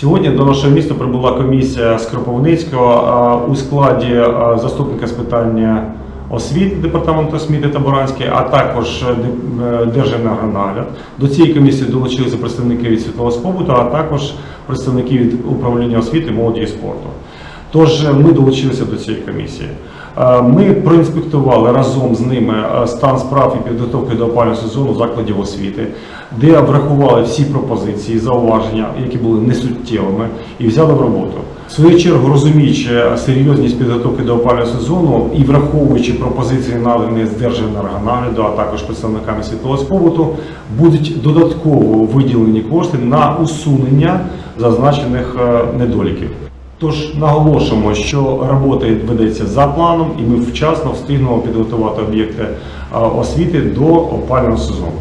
Сьогодні до нашого міста прибула комісія з Кропивницького у складі заступника з питання освіти департаменту освіти та Боранський, а також е, е, Держенергонагляд. До цієї комісії долучилися представники від світового спобуту, а також представники від управління освіти, молоді і спорту. Тож е, ми долучилися до цієї комісії. Е, Ми проінспектували разом з ними е, стан справ і підготовки до опалювального сезону закладів освіти, де врахували всі пропозиції, зауваження, які були несуттєвими, і взяли в роботу. В свою чергу, розуміючи серйозність підготовки до опалювального сезону і враховуючи пропозиції надані з Держенергонагляду, а також представниками світлового побуту, будуть додатково виділені кошти на усунення зазначених недоліків. Тож наголошуємо, що робота ведеться за планом, і ми вчасно встигнемо підготувати об'єкти е, освіти до опального сезону.